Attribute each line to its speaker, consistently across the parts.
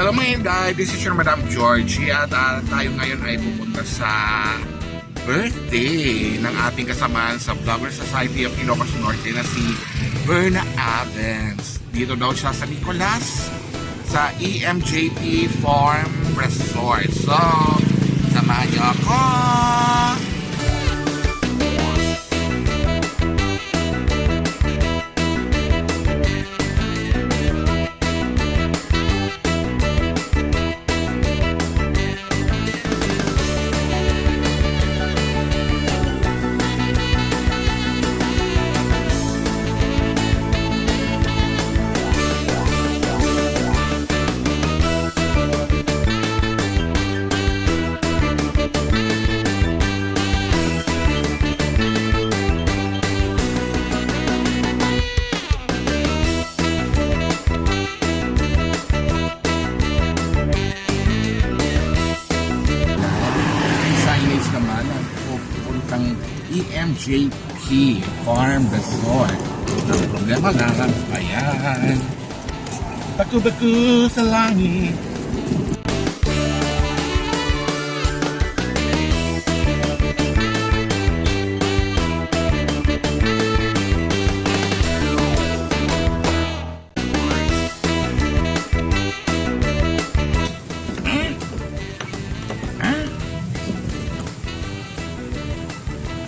Speaker 1: Hello mga guys, this is your Madam Georgie at ah, tayo ngayon ay pupunta sa birthday ng ating kasamahan sa Vlogger Society of Ilocos Norte na si Berna Evans. Dito daw siya sa Nicolas sa EMJP Farm Resort. So, samahan niyo ako! Signage naman ang pupuntang EMJP Farm Resort. Ang problema lang, ayan. Baku-baku sa langit.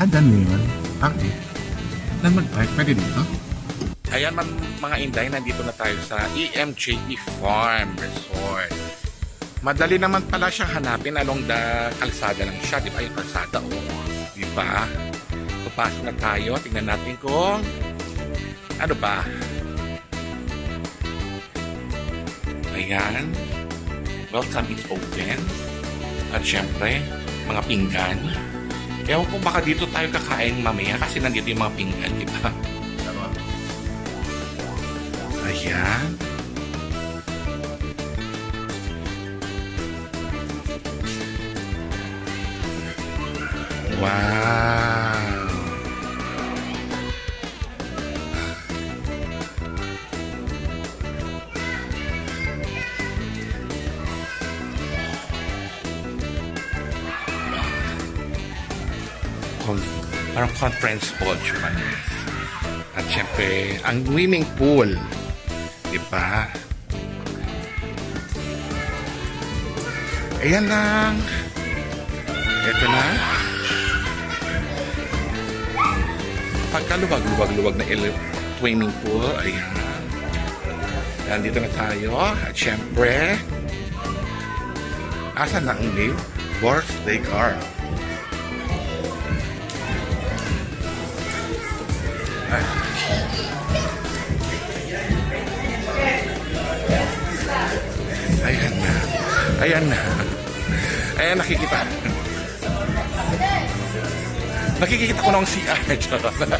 Speaker 1: Ah, dami yun. Okay. Nan mag-bike, pwede dito? Ayan man, mga inday, nandito na tayo sa E EMJP Farm Resort. Madali naman pala siya hanapin along the kalsada lang siya. Di ba yung kalsada? O, di ba? Papasok na tayo. Tingnan natin kung ano ba? Ayan. Welcome is open. At syempre, mga pinggan. Ewan ko baka dito tayo kakain mamaya kasi nandito yung mga pinggan, di ba? Ayan. Wow. Parang conference hall siya. At syempre, ang swimming pool. Di ba? Ayan lang. Ito na. Pagkaluwag-luwag-luwag na swimming pool. Ayan. Nandito na tayo. At syempre, asan na ang? Birthday girl. Ayan na. Ayan na. Ayan, nakikita. Nakikita ko ng CR.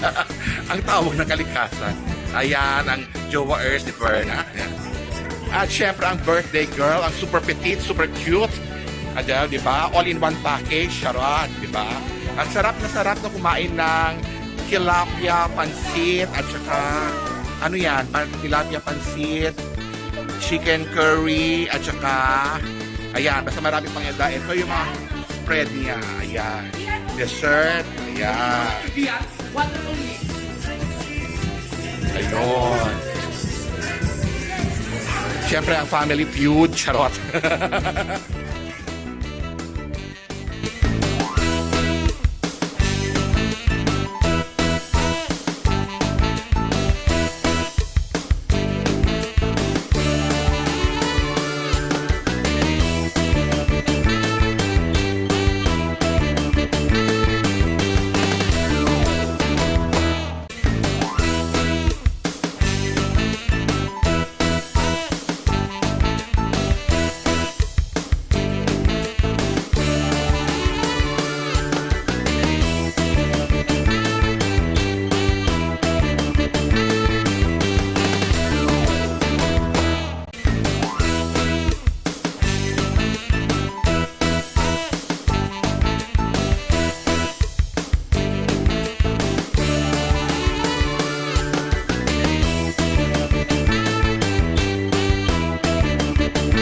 Speaker 1: Ang tawag ng kalikasan. Ayan, ang Jowa Earth ni. Ayan. At syempre, ang birthday girl, ang super petite, super cute. Ayan, di ba? All-in-one package. Charot, di ba? Ang sarap na sarap na kumain ng tilapia, pansit, at saka, ano yan? Tilapia, pansit, chicken curry, at saka, ayan, basta marami pang yada. Ito yung mga spread niya. Ayan. Dessert. Ayan. Ayun. Siyempre, ang family feud. Charot.